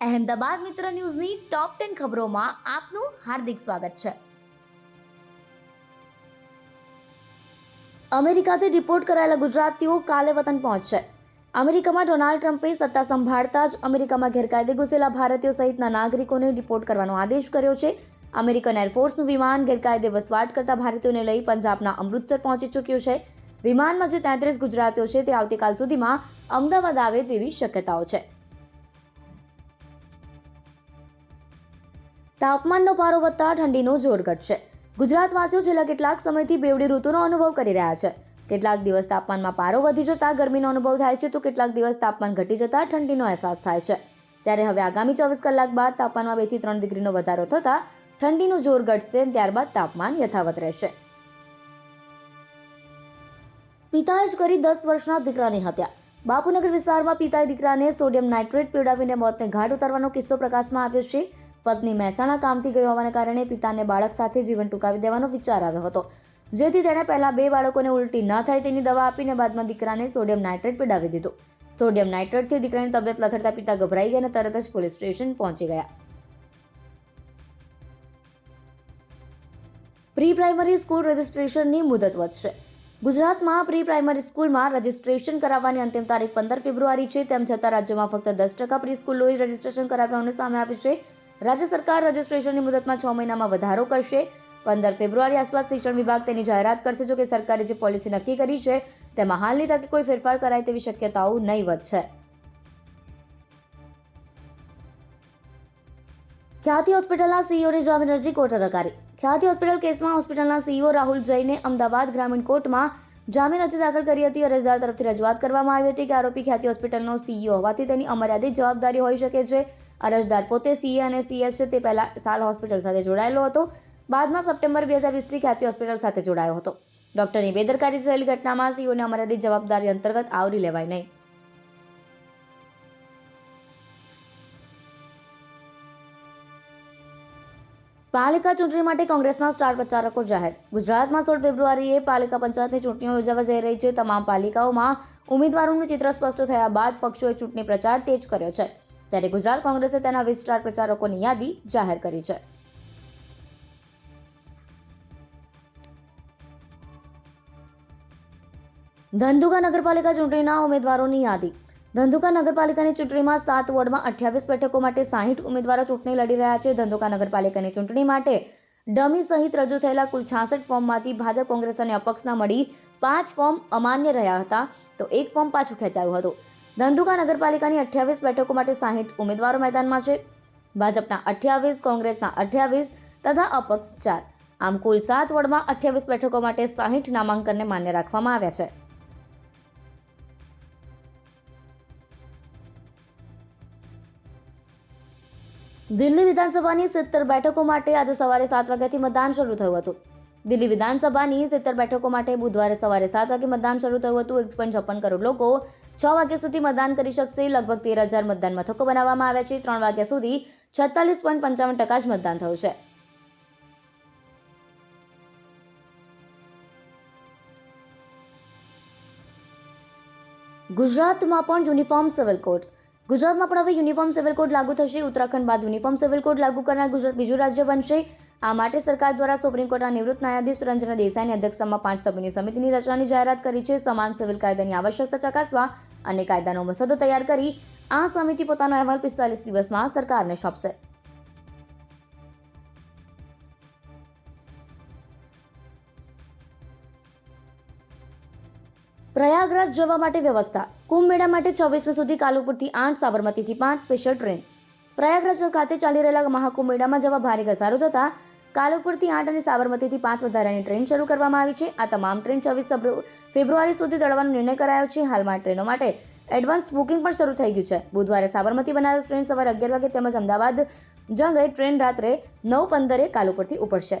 અહેમદાબાદ મિત્ર ન્યૂઝની top ten ખબરોમાં આપનું હાર્દિક સ્વાગત છે. અમેરિકાથી ડિપોર્ટ કરાયેલા ગુજરાતીઓ કાલે વતન પહોંચશે. અમેરિકામાં ડોનાલ્ડ ટ્રમ્પે સત્તા સંભાળતા જ અમેરિકામાં ગેરકાયદે ઘૂસેલા ભારતીયો સહિતના નાગરિકોને ડિપોર્ટ કરવાનો આદેશ કર્યો છે. અમેરિકન એરફોર્સનું વિમાન ગેરકાયદે વસવાટ કરતા ભારતીયોને લઈ પંજાબના અમૃતસર પહોંચી ચૂક્યું છે. વિમાનમાં જે તેત્રીસ ગુજરાતીઓ છે તે આવતીકાલ સુધીમાં અમદાવાદ આવે તેવી શક્યતાઓ છે. તાપમાનનો પારો વધતા ઠંડીનો જોર ઘટશે. ગુજરાતવાસીઓ છેલ્લા કેટલાક સમયથી બેવડી ઋતુનો અનુભવ કરી રહ્યા છે. કેટલાક દિવસ તાપમાનમાં પારો વધી જતા ગરમીનો અનુભવ થાય છે તો કેટલાક દિવસ તાપમાન ઘટી જતા ઠંડીનો અહેસાસ થાય છે. ત્યારે હવે આગામી ચોવીસ કલાક બાદ તાપમાનમાં બેથી ત્રણ ડિગ્રીનો વધારો થતાં ઠંડીનું જોર ઘટશે ત્યારબાદ તાપમાન યથાવત રહેશે. પિતાએ જ કરી દસ વર્ષના દીકરાની હત્યા. બાપુનગર વિસ્તારમાં પિતાએ દીકરાને સોડિયમ નાઇટ્રેટ પીવડાવીને મોતને ઘાટ ઉતારવાનો કિસ્સો પ્રકાશમાં આવ્યો છે. પત્ની મહેસાણા કામથી ગઈ હોવાને કારણે પિતાને બાળક સાથે જીવન ટૂંકાવી દેવાનો વિચાર આવ્યો હતો. જેથી તેણે પહેલા બે બાળકોને ઉલટી ન થાય તેની દવા આપીને બાદમાં દીકરાને સોડિયમ નાઇટ્રેટ પીડાવી દીધું. સોડિયમ નાઇટ્રેટથી દીકરાની તબિયત લથડતા પિતા ગભરાઈ ગયા અને તરત જ પોલીસ સ્ટેશન પહોંચી ગયા. પ્રી પ્રાઇમરી સ્કૂલ રજિસ્ટ્રેશનની મુદત વધશે. ગુજરાતમાં પ્રી પ્રાઇમરી સ્કૂલમાં રજિસ્ટ્રેશન કરાવવાની અંતિમ તારીખ પંદર ફેબ્રુઆરી છે. તેમ છતાં રાજ્યમાં ફક્ત દસ ટકા પ્રી સ્કૂલોએ રજિસ્ટ્રેશન કરાવ્યાનું સામે આવ્યું છે. રાજ્ય સરકાર રજિસ્ટ્રેશનની મુદતમાં છ મહિનામાં વધારો કરશે. પંદર ફેબ્રુઆરી આસપાસ શિક્ષણ વિભાગ તેની જાહેરાત કરશે જો કે સરકારે જે પોલિસી નક્કી કરી છે, તેમાં હાલની તકે કોઈ ફેરફાર કરાય તેવી શક્યતાઓ નહીવત છે ખ્યાતિ હોસ્પિટલના સીઈઓની જામીન અરજી કોર્ટે નકારી ખ્યાતિ હોસ્પિટલ કેસમાં હોસ્પિટલના સીઈઓ રાહુલ જૈને અમદાવાદ ગ્રામીણ કોર્ટમાં જામીન અરજી દાખલ કરી હતી. અરજદાર તરફથી રજૂઆત કરવામાં આવી હતી કે આરોપી ખ્યાતિ હોસ્પિટલનો સીઈઓ હોવાથી તેની અમર્યાદિત જવાબદારી હોઈ શકે છે. અરજદાર પોતે સીએ અને સીએસ છે તે પહેલા સાલ હોસ્પિટલ સાથે જોડાયેલો હતો. બાદમાં સપ્ટેમ્બર બે હજાર વીસથી ખ્યાતિ હોસ્પિટલ સાથે જોડાયો હતો. ડોક્ટરની બેદરકારી થયેલી ઘટનામાં સીઓને અમર્યાદિત જવાબદારી અંતર્ગત આવરી લેવાય નહીં. પાલિકા ચૂંટણી માટે કોંગ્રેસના સ્ટાર પ્રચારકો જાહેર. ગુજરાતમાં સોળ ફેબ્રુઆરીએ પાલિકા પંચાયતની ચૂંટણીઓ યોજાવા જઈ રહી છે. તમામ પાલિકાઓમાં ઉમેદવારોનું ચિત્ર સ્પષ્ટ થયા બાદ પક્ષોએ ચૂંટણી પ્રચાર તેજ કર્યો છે. ત્યારે ગુજરાત કોંગ્રેસે તેના વીસ સ્ટાર પ્રચારકોની યાદી જાહેર કરી છે. ધંધુકા નગરપાલિકા ચૂંટણીના ઉમેદવારોની યાદી. ધંધુકા નગરપાલિકાની ચૂંટણીમાં સાત વોર્ડમાં અઠ્યાવીસ બેઠકો માટે સાહીઠ ઉમેદવારો ચૂંટણી લડી રહ્યા છે. ધંધુકા નગરપાલિકાની ચૂંટણી માટે ડમી સહિત રજૂ થયેલા કુલ છાસઠ ફોર્મમાંથી ભાજપ, કોંગ્રેસ અને અપક્ષના મળી પાંચ ફોર્મ અમાન્ય રહ્યા હતા. તો એક ફોર્મ પાછું ખેંચાયું હતું. ધંધુકા નગરપાલિકાની અઠ્યાવીસ બેઠકો માટે સાહીઠ ઉમેદવારો મેદાનમાં છે. ભાજપના અઠ્યાવીસ, કોંગ્રેસના અઠ્યાવીસ તથા અપક્ષ ચાર. આમ કુલ સાત વોર્ડમાં અઠ્યાવીસ બેઠકો માટે સાહીઠ નામાંકનને માન્ય રાખવામાં આવ્યા છે. દિલ્હી વિધાનસભાની સિત્તેર બેઠકો માટે આજે સવારે સાત વાગ્યાથી મતદાન શરૂ થયું હતું. દિલ્હી વિધાનસભાની સિત્તેર બેઠકો માટે બુધવારે સવારે સાત વાગે મતદાન શરૂ થયું હતું. એક પોઈન્ટ છપ્પન કરોડ લોકો છ વાગ્યા સુધી મતદાન કરી શકશે. લગભગ તેર હજાર મતદાન મથકો બનાવવામાં આવ્યા છે. ત્રણ વાગ્યા સુધી છેતાલીસ પોઈન્ટ પંચાવન ટકા જ મતદાન થયું છે. ગુજરાતમાં પણ યુનિફોર્મ સિવિલ કોડ ગુજરાતમાં પણ હવે યુનિફોર્મ સિવિલ કોડ લાગુ થશે, ઉત્તરાખંડ બાદ યુનિફોર્મ સિવિલ કોડ લાગુ કરનાર ગુજરાત બીજું રાજ્ય બનશે. આ માટે સરકાર દ્વારા સુપ્રીમ કોર્ટના નિવૃત્ત ન્યાયાધીશ રંજન દેસાઈની અધ્યક્ષતામાં પાંચ સભ્યોની સમિતિની રચનાની જાહેરાત કરી છે. સમાન સિવિલ કાયદાની આવશ્યકતા ચકાસવા અને કાયદાનો મસદો તૈયાર કરી આ સમિતિ પોતાનો અહેવાલ પિસ્તાલીસ દિવસમાં સરકારને સોંપશે. પ્રયાગરાજ જવા માટે વ્યવસ્થા. કુંભ મેળા માટે છવ્વીસમી સુધી કાલુપુરથી આઠ, સાબરમતીથી પાંચ, સ્પેશિયલ ટ્રેન. પ્રયાગરાજ ખાતે ચાલી રહેલા મહાકુંભ મેળામાં જવા ભારે ઘસારો થતાં કાલુપુરથી આઠ અને સાબરમતીથી પાંચ વધારાની ટ્રેન શરૂ કરવામાં આવી છે. આ તમામ ટ્રેન છવ્વીસ ફેબ્રુઆરી સુધી દળવાનો નિર્ણય કરાયો છે. હાલમાં ટ્રેનો માટે એડવાન્સ બુકિંગ પણ શરૂ થઈ ગયું છે. બુધવારે સાબરમતી બનારસ ટ્રેન સવારે અગિયાર વાગે તેમજ અમદાવાદ જંગ ટ્રેન રાત્રે નવ પંદરે કાલુપુરથી ઉપડશે.